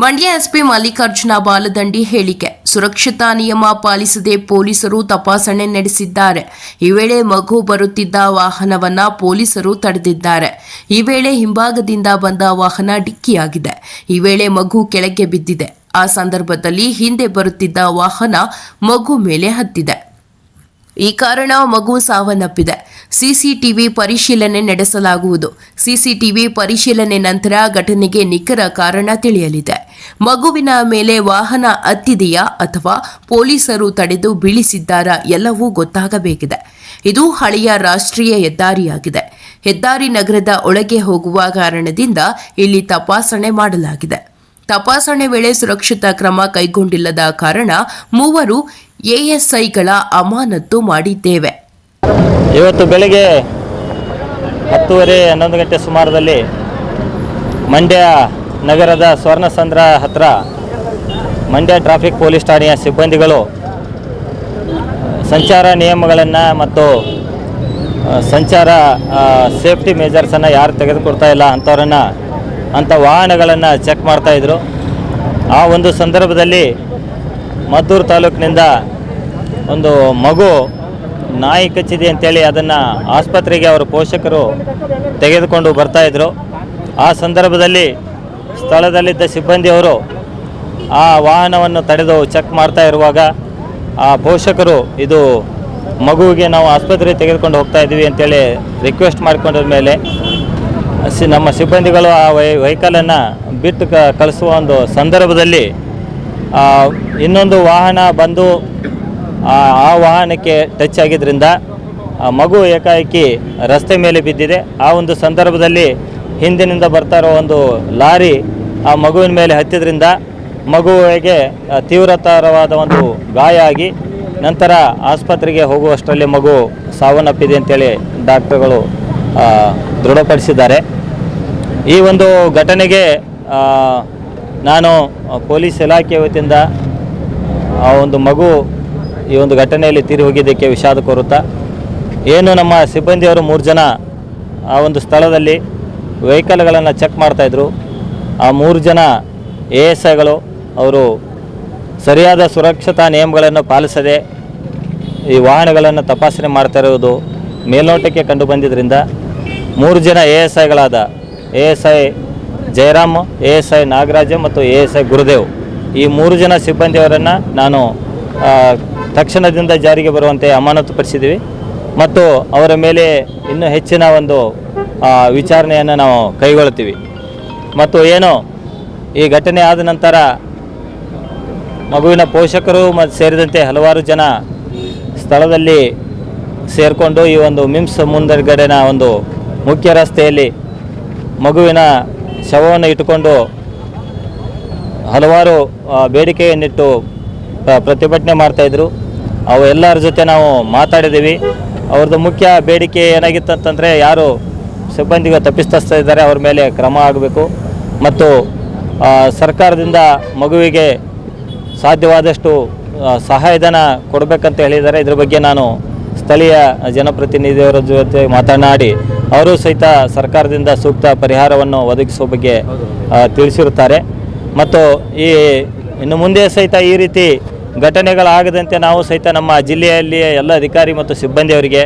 Mandya SP Mallikarjuna Baladandi ಹೇಳಿಕೆ. ಸುರಕ್ಷತಾ ನಿಯಮ ಪಾಲಿಸದೆ ಪೊಲೀಸರು ತಪಾಸಣೆ ನಡೆಸಿದ್ದಾರೆ. ಈ ವೇಳೆ ಮಗು ಬರುತ್ತಿದ್ದ ವಾಹನವನ್ನ ಪೊಲೀಸರು ತಡೆದಿದ್ದಾರೆ. ಈ ವೇಳೆ ಹಿಂಭಾಗದಿಂದ ಬಂದ ವಾಹನ ಡಿಕ್ಕಿಯಾಗಿದೆ. ಈ ವೇಳೆ ಮಗು ಕೆಳಗೆ ಬಿದ್ದಿದೆ. ಆ ಸಂದರ್ಭದಲ್ಲಿ ಹಿಂದೆ ಬರುತ್ತಿದ್ದ ವಾಹನ ಮಗು ಮೇಲೆ ಹತ್ತಿದೆ. ಈ ಕಾರಣ ಮಗು ಸಾವನ್ನಪ್ಪಿದೆ. ಸಿಸಿಟಿವಿ ಪರಿಶೀಲನೆ ನಡೆಸಲಾಗುವುದು. ಸಿಸಿಟಿವಿ ಪರಿಶೀಲನೆ ನಂತರ ಘಟನೆಗೆ ನಿಖರ ಕಾರಣ ತಿಳಿಯಲಿದೆ. ಮಗುವಿನ ಮೇಲೆ ವಾಹನ ಹತ್ತಿದೆಯಾ ಅಥವಾ ಪೊಲೀಸರು ತಡೆದು ಬೀಳಿಸಿದ್ದಾರಾ ಎಲ್ಲವೂ ಗೊತ್ತಾಗಬೇಕಿದೆ. ಇದು ಹಳೆಯ ರಾಷ್ಟ್ರೀಯ ಹೆದ್ದಾರಿಯಾಗಿದೆ. ಹೆದ್ದಾರಿ ನಗರದ ಒಳಗೆ ಹೋಗುವ ಕಾರಣದಿಂದ ಇಲ್ಲಿ ತಪಾಸಣೆ ಮಾಡಲಾಗಿದೆ. ತಪಾಸಣೆ ವೇಳೆ ಸುರಕ್ಷತಾ ಕ್ರಮ ಕೈಗೊಂಡಿಲ್ಲದ ಕಾರಣ ಮೂವರು ಎಎಸ್ಐಗಳ ಅಮಾನತು ಮಾಡಿದ್ದೇವೆ. ಇವತ್ತು ಬೆಳಿಗ್ಗೆ ಹತ್ತುವರೆ ಹನ್ನೊಂದು ಗಂಟೆ ಸುಮಾರದಲ್ಲಿ ಮಂಡ್ಯ ನಗರದ ಸ್ವರ್ಣಸಂದ್ರ ಹತ್ರ ಮಂಡ್ಯ ಟ್ರಾಫಿಕ್ ಪೊಲೀಸ್ ಠಾಣೆಯ ಸಿಬ್ಬಂದಿಗಳು ಸಂಚಾರ ನಿಯಮಗಳನ್ನು ಮತ್ತು ಸಂಚಾರ ಸೇಫ್ಟಿ ಮೇಜರ್ಸನ್ನು ಯಾರು ತೆಗೆದುಕೊಡ್ತಾ ಇಲ್ಲ ಅಂಥವ್ರನ್ನು ಅಂಥ ವಾಹನಗಳನ್ನು ಚೆಕ್ ಮಾಡ್ತಾಯಿದ್ರು ಆ ಒಂದು ಸಂದರ್ಭದಲ್ಲಿ ಮದ್ದೂರು ತಾಲೂಕಿನಿಂದ ಒಂದು ಮಗು ನಾಯಿ ಕಚ್ಚಿದೆ ಅಂತೇಳಿ ಅದನ್ನು ಆಸ್ಪತ್ರೆಗೆ ಅವರ ಪೋಷಕರು ತೆಗೆದುಕೊಂಡು ಬರ್ತಾಯಿದ್ರು ಆ ಸಂದರ್ಭದಲ್ಲಿ ಸ್ಥಳದಲ್ಲಿದ್ದ ಸಿಬ್ಬಂದಿಯವರು ಆ ವಾಹನವನ್ನು ತಡೆದು ಚೆಕ್ ಮಾಡ್ತಾ ಇರುವಾಗ ಆ ಪೋಷಕರು, ಇದು ಮಗುವಿಗೆ ನಾವು ಆಸ್ಪತ್ರೆಗೆ ತೆಗೆದುಕೊಂಡು ಹೋಗ್ತಾ ಇದ್ದೀವಿ ಅಂತೇಳಿ ರಿಕ್ವೆಸ್ಟ್ ಮಾಡಿಕೊಂಡ ಮೇಲೆ ಸಿ, ನಮ್ಮ ಸಿಬ್ಬಂದಿಗಳು ಆ ವೈ ವೆಹಿಕಲನ್ನು ಬಿಟ್ಟು ಕ, ಕಳಿಸುವ ಒಂದು ಸಂದರ್ಭದಲ್ಲಿ ಇನ್ನೊಂದು ವಾಹನ ಬಂದು ಆ ವಾಹನಕ್ಕೆ ಟಚ್ ಆಗಿದ್ದರಿಂದ ಮಗು ಏಕಾಏಕಿ ರಸ್ತೆ ಮೇಲೆ ಬಿದ್ದಿದೆ. ಆ ಒಂದು ಸಂದರ್ಭದಲ್ಲಿ ಹಿಂದಿನಿಂದ ಬರ್ತಾ ಇರೋ ಒಂದು ಲಾರಿ ಆ ಮಗುವಿನ ಮೇಲೆ ಹತ್ತಿದ್ರಿಂದ ಮಗುವಿಗೆ ತೀವ್ರತರವಾದ ಒಂದು ಗಾಯ ಆಗಿ ನಂತರ ಆಸ್ಪತ್ರೆಗೆ ಹೋಗುವಷ್ಟರಲ್ಲಿ ಮಗು ಸಾವನ್ನಪ್ಪಿದೆ ಅಂತೇಳಿ ಡಾಕ್ಟರ್ಗಳು ದೃಢಪಡಿಸಿದ್ದಾರೆ. ಈ ಒಂದು ಘಟನೆಗೆ ನಾನು ಪೊಲೀಸ್ ಇಲಾಖೆ ವತಿಯಿಂದ ಆ ಒಂದು ಮಗು ಈ ಒಂದು ಘಟನೆಯಲ್ಲಿ ತೀರಿ ಹೋಗಿದ್ದಕ್ಕೆ ವಿಷಾದ ಕೋರುತ್ತಾ ಏನು ನಮ್ಮ ಸಿಬ್ಬಂದಿಯವರು ಮೂರು ಜನ ಆ ಒಂದು ಸ್ಥಳದಲ್ಲಿ ವೆಹಿಕಲ್ಗಳನ್ನು ಚೆಕ್ ಮಾಡ್ತಾಯಿದ್ರು. ಆ ಮೂರು ಜನ ಎ ಎಸ್ ಐಗಳು ಅವರು ಸರಿಯಾದ ಸುರಕ್ಷತಾ ನಿಯಮಗಳನ್ನು ಪಾಲಿಸದೆ ಈ ವಾಹನಗಳನ್ನು ತಪಾಸಣೆ ಮಾಡ್ತಾ ಇರುವುದು ಮೇಲ್ನೋಟಕ್ಕೆ ಕಂಡು ಬಂದಿದ್ದರಿಂದ ಮೂರು ಜನ A S ಐಗಳಾದ A S I Jayaram, A S I Nagaraja ಮತ್ತು ಎ ಎಸ್ ಐ ಗುರುದೇವ್. ಈ ಮೂರು ಜನ ಸಿಬ್ಬಂದಿಯವರನ್ನು ನಾನು ತಕ್ಷಣದಿಂದ ಜಾರಿಗೆ ಬರುವಂತೆ ಅಮಾನತುಪಡಿಸಿದ್ದೀವಿ. ಮತ್ತು ಅವರ ಮೇಲೆ ಇನ್ನೂ ಹೆಚ್ಚಿನ ಒಂದು ವಿಚಾರಣೆಯನ್ನು ನಾವು ಕೈಗೊಳ್ಳುತ್ತೀವಿ. ಮತ್ತು ಏನು, ಈ ಘಟನೆ ಆದ ನಂತರ ಮಗುವಿನ ಪೋಷಕರು ಮತ್ತು ಸೇರಿದಂತೆ ಹಲವಾರು ಜನ ಸ್ಥಳದಲ್ಲಿ ಸೇರಿಕೊಂಡು ಈ ಒಂದು ಮಿಮ್ಸ್ ಮುಂದಗಡೆನ ಒಂದು ಮುಖ್ಯ ರಸ್ತೆಯಲ್ಲಿ ಮಗುವಿನ ಶವವನ್ನು ಇಟ್ಟುಕೊಂಡು ಹಲವಾರು ಬೇಡಿಕೆಯನ್ನಿಟ್ಟು ಪ್ರತಿಭಟನೆ ಮಾಡ್ತಾಯಿದ್ರು ಅವು ಎಲ್ಲರ ಜೊತೆ ನಾವು ಮಾತಾಡಿದ್ದೀವಿ. ಅವ್ರದ್ದು ಮುಖ್ಯ ಬೇಡಿಕೆ ಏನಾಗಿತ್ತು ಅಂತಂದರೆ ಯಾರು ಸಿಬ್ಬಂದಿಗೆ ತಪ್ಪಿಸ್ತಾ ಇದ್ದಾರೆ, ಅವ್ರ ಮೇಲೆ ಕ್ರಮ ಆಗಬೇಕು. ಮತ್ತು ಸರ್ಕಾರದಿಂದ ಮಗುವಿಗೆ ಸಾಧ್ಯವಾದಷ್ಟು ಸಹಾಯಧನ ಕೊಡಬೇಕಂತ ಹೇಳಿದ್ದಾರೆ. ಇದ್ರ ಬಗ್ಗೆ ನಾನು ಸ್ಥಳೀಯ ಜನಪ್ರತಿನಿಧಿಯವರ ಜೊತೆ ಮಾತನಾಡಿ, ಅವರು ಸಹಿತ ಸರ್ಕಾರದಿಂದ ಸೂಕ್ತ ಪರಿಹಾರವನ್ನು ಒದಗಿಸುವ ಬಗ್ಗೆ ತಿಳಿಸಿರುತ್ತಾರೆ. ಮತ್ತು ಈ, ಇನ್ನು ಮುಂದೆ ಸಹಿತ ಈ ರೀತಿ ಘಟನೆಗಳಾಗದಂತೆ ನಾವು ಸಹಿತ ನಮ್ಮ ಜಿಲ್ಲೆಯಲ್ಲಿ ಎಲ್ಲ ಅಧಿಕಾರಿ ಮತ್ತು ಸಿಬ್ಬಂದಿಯವರಿಗೆ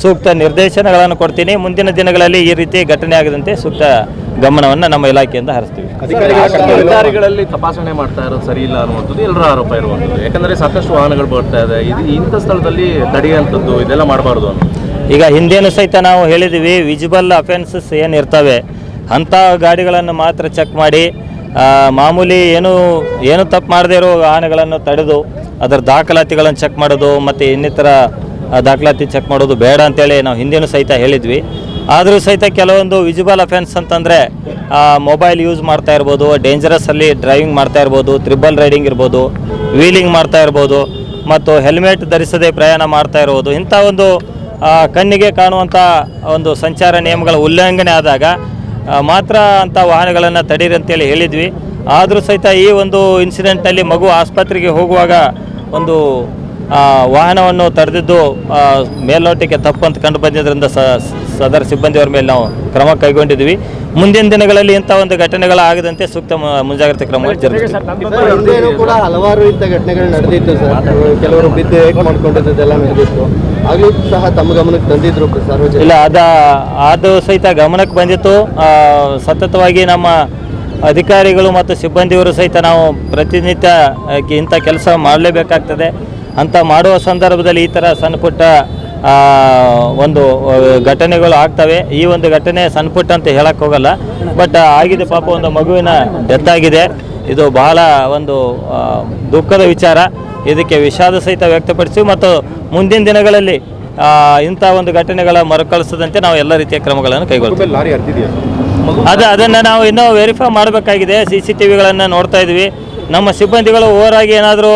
ಸೂಕ್ತ ನಿರ್ದೇಶನಗಳನ್ನು ಕೊಡ್ತೀನಿ. ಮುಂದಿನ ದಿನಗಳಲ್ಲಿ ಈ ರೀತಿ ಘಟನೆ ಆಗದಂತೆ ಸೂಕ್ತ ಗಮನವನ್ನು ನಮ್ಮ ಇಲಾಖೆಯಿಂದ ಹರಿಸ್ತೀವಿ. ಅಧಿಕಾರಿಗಳಲ್ಲಿ ತಪಾಸಣೆ ಮಾಡ್ತಾ ಇರೋದು ಸರಿ ಇಲ್ಲ ಅನ್ನುವಂಥದ್ದು ಎಲ್ಲರ ಆರೋಪ ಇರುವಂಥದ್ದು. ಯಾಕಂದರೆ ಸಾಕಷ್ಟು ವಾಹನಗಳು ಬರ್ತಾ ಇದೆ. ಇದು ಇಂಥ ಸ್ಥಳದಲ್ಲಿ ತಡೆಯುವಂಥದ್ದು ಇದೆಲ್ಲ ಮಾಡಬಾರ್ದು ಅಂತ. ಈಗ ಹಿಂದೇನು ಸಹಿತ ನಾವು ಹೇಳಿದ್ದೀವಿ ವಿಜಿಬಲ್ ಅಫೆನ್ಸಸ್ ಏನು ಇರ್ತವೆ? ಅಂಥ ಗಾಡಿಗಳನ್ನು ಮಾತ್ರ ಚೆಕ್ ಮಾಡಿ ಮಾಮೂಲಿ ಏನು ಏನು ತಪ್ಪು ಮಾಡದೇ ಇರೋ ಆನೆಗಳನ್ನು ತಡೆದು ಅದರ ದಾಖಲಾತಿಗಳನ್ನು ಚೆಕ್ ಮಾಡೋದು ಮತ್ತು ಇನ್ನಿತರ ದಾಖಲಾತಿ ಚೆಕ್ ಮಾಡೋದು ಬೇಡ ಅಂತೇಳಿ ನಾವು ಹಿಂದೇನು ಸಹಿತ ಹೇಳಿದ್ವಿ. ಆದರೂ ಸಹಿತ ಕೆಲವೊಂದು ವಿಜಿಬಲ್ ಅಫೆನ್ಸ್ ಅಂತಂದರೆ ಮೊಬೈಲ್ ಯೂಸ್ ಮಾಡ್ತಾ ಇರ್ಬೋದು ಡೇಂಜರಸ್ಸಲ್ಲಿ ಡ್ರೈವಿಂಗ್ ಮಾಡ್ತಾ ಇರ್ಬೋದು ತ್ರಿಬಲ್ ರೈಡಿಂಗ್ ಇರ್ಬೋದು ವೀಲಿಂಗ್ ಮಾಡ್ತಾ ಇರ್ಬೋದು, ಮತ್ತು ಹೆಲ್ಮೆಟ್ ಧರಿಸದೆ ಪ್ರಯಾಣ ಮಾಡ್ತಾ ಇರ್ಬೋದು, ಇಂಥ ಒಂದು ಕಣ್ಣಿಗೆ ಕಾಣುವಂಥ ಒಂದು ಸಂಚಾರ ನಿಯಮಗಳ ಉಲ್ಲಂಘನೆ ಆದಾಗ ಮಾತ್ರ ಅಂಥ ವಾಹನಗಳನ್ನು ತಡೀರಿ ಅಂತೇಳಿ ಹೇಳಿದ್ವಿ. ಆದರೂ ಸಹಿತ ಈ ಒಂದು ಇನ್ಸಿಡೆಂಟಲ್ಲಿ ಮಗು ಆಸ್ಪತ್ರೆಗೆ ಹೋಗುವಾಗ ಒಂದು ವಾಹನವನ್ನು ತಡೆದಿದ್ದು ಮೇಲ್ನೋಟಕ್ಕೆ ತಪ್ಪು ಅಂತ ಕಂಡು ಬಂದಿದ್ದರಿಂದ ಸದರ ಸಿಬ್ಬಂದಿಯವರ ಮೇಲೆ ನಾವು ಕ್ರಮ ಕೈಗೊಂಡಿದ್ವಿ ಮುಂದಿನ ದಿನಗಳಲ್ಲಿ ಇಂಥ ಒಂದು ಘಟನೆಗಳು ಆಗದಂತೆ ಸೂಕ್ತ ಮುಂಜಾಗ್ರತೆ ಕ್ರಮ ಕೂಡ ಹಲವಾರು ಇಂಥ ಘಟನೆಗಳು ನಡೆದಿತ್ತು ಸರ್. ಕೆಲವರು ಬಿದ್ದು ಮಾಡ್ಕೊಂಡಿದ್ದೆಲ್ಲ ನಡೆದಿತ್ತು. ಆಗ್ಲೂ ಸಹ ತಮ್ಮ ಗಮನಕ್ಕೆ ತಂದಿದ್ರು ಸಾರ್ವಜನಿಕ ಇಲ್ಲ ಅದ ಅದು ಸಹಿತ ಗಮನಕ್ಕೆ ಬಂದಿತ್ತು. ಆ, ಸತತವಾಗಿ ನಮ್ಮ ಅಧಿಕಾರಿಗಳು ಮತ್ತು ಸಿಬ್ಬಂದಿಯವರು ಸಹಿತ ನಾವು ಪ್ರತಿನಿತ್ಯ ಇಂಥ ಕೆಲಸ ಮಾಡಲೇಬೇಕಾಗ್ತದೆ. ಅಂತ ಮಾಡುವ ಸಂದರ್ಭದಲ್ಲಿ ಈ ಥರ ಸಣ್ಣ ಪುಟ್ಟ ಒಂದು ಘಟನೆಗಳು ಆಗ್ತವೆ. ಈ ಒಂದು ಘಟನೆ ಸಣ್ಣ ಅಂತ ಹೇಳಕ್ಕೆ ಹೋಗಲ್ಲ. ಬಟ್ ಆಗಿದೆ ಪಾಪ ಒಂದು ಮಗುವಿನ ಡೆತ್ ಆಗಿದೆ ಇದು ಬಹಳ ಒಂದು ದುಃಖದ ವಿಚಾರ. ಇದಕ್ಕೆ ವಿಷಾದ ಸಹಿತ ವ್ಯಕ್ತಪಡಿಸಿ ಮತ್ತು ಮುಂದಿನ ದಿನಗಳಲ್ಲಿ ಇಂಥ ಒಂದು ಘಟನೆಗಳ ಮರುಕಳಿಸದಂತೆ ನಾವು ಎಲ್ಲ ರೀತಿಯ ಕ್ರಮಗಳನ್ನು ಕೈಗೊಳ್ತೀವಿ. ಅದು ಅದನ್ನು ನಾವು ಇನ್ನೂ ವೆರಿಫೈ ಮಾಡಬೇಕಾಗಿದೆ. ಸಿ ಸಿ ಟಿ ವಿಗಳನ್ನು ನೋಡ್ತಾ ಇದ್ವಿ. ನಮ್ಮ ಸಿಬ್ಬಂದಿಗಳು ಓವರಾಗಿ ಏನಾದರೂ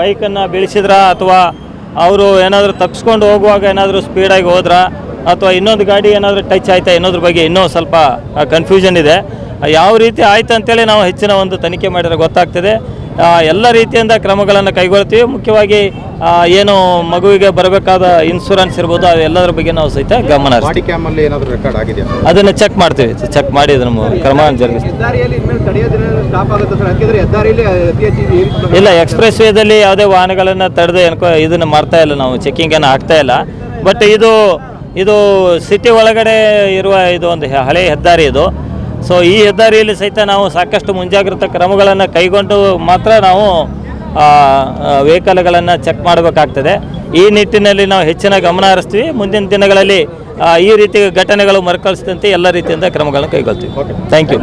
ಬೈಕನ್ನು ಬೀಳಿಸಿದ್ರ ಅಥವಾ ಅವರು ಏನಾದರೂ ತಪ್ಪಿಸ್ಕೊಂಡು ಹೋಗುವಾಗ ಏನಾದರೂ ಸ್ಪೀಡಾಗಿ ಹೋದ್ರ? ಅಥವಾ ಇನ್ನೊಂದು ಗಾಡಿ ಏನಾದರೂ ಟಚ್ ಆಯ್ತಾ? ಅನ್ನೋದ್ರ ಬಗ್ಗೆ ಇನ್ನೂ ಸ್ವಲ್ಪ ಕನ್ಫ್ಯೂಷನ್ ಇದೆ. ಯಾವ ರೀತಿ ಆಯ್ತು ಅಂತೇಳಿ ನಾವು ಹೆಚ್ಚಿನ ಒಂದು ತನಿಖೆ ಮಾಡಿದ್ರೆ ಗೊತ್ತಾಗ್ತದೆ. ಎಲ್ಲ ರೀತಿಯಿಂದ ಕ್ರಮಗಳನ್ನು ಕೈಗೊಳ್ತೀವಿ. ಮುಖ್ಯವಾಗಿ ಏನು ಮಗುವಿಗೆ ಬರಬೇಕಾದ ಇನ್ಶೂರೆನ್ಸ್ ಇರ್ಬೋದು ಅದೆಲ್ಲದರ ಬಗ್ಗೆ ನಾವು ಸಹಿತ ಗಮನ ಅದನ್ನು ಚೆಕ್ ಮಾಡ್ತೀವಿ. ಚೆಕ್ ಮಾಡಿ ಅದನ್ನು ಕ್ರಮ ಇಲ್ಲ ಎಕ್ಸ್ಪ್ರೆಸ್ ವೇದಲ್ಲಿ ಯಾವುದೇ ವಾಹನಗಳನ್ನು ತಡೆದು ಎನ್ಕೊ ಇದನ್ನು ಮಾಡ್ತಾ ಇಲ್ಲ ನಾವು. ಚೆಕಿಂಗನ್ನು ಆಗ್ತಾ ಇಲ್ಲ. ಬಟ್ ಇದು ಇದು ಸಿಟಿ ಒಳಗಡೆ ಇರುವ ಇದು ಒಂದು ಹಳೆ ಹೆದ್ದಾರಿ ಇದು. ಸೊ ಈ ಹೆದ್ದಾರಿಯಲ್ಲಿ ಸಹಿತ ನಾವು ಸಾಕಷ್ಟು ಮುಂಜಾಗ್ರತಾ ಕ್ರಮಗಳನ್ನು ಕೈಗೊಂಡು ಮಾತ್ರ ನಾವು ವೆಹಿಕಲ್ಗಳನ್ನು ಚೆಕ್ ಮಾಡಬೇಕಾಗ್ತದೆ. ಈ ನಿಟ್ಟಿನಲ್ಲಿ ನಾವು ಹೆಚ್ಚಿನ ಗಮನ ಹರಿಸ್ತೀವಿ. ಮುಂದಿನ ದಿನಗಳಲ್ಲಿ ಈ ರೀತಿ ಘಟನೆಗಳು ಮರುಕಳಿಸಿದಂತೆ ಎಲ್ಲ ರೀತಿಯಿಂದ ಕ್ರಮಗಳನ್ನು ಕೈಗೊಳ್ತೀವಿ. Thank you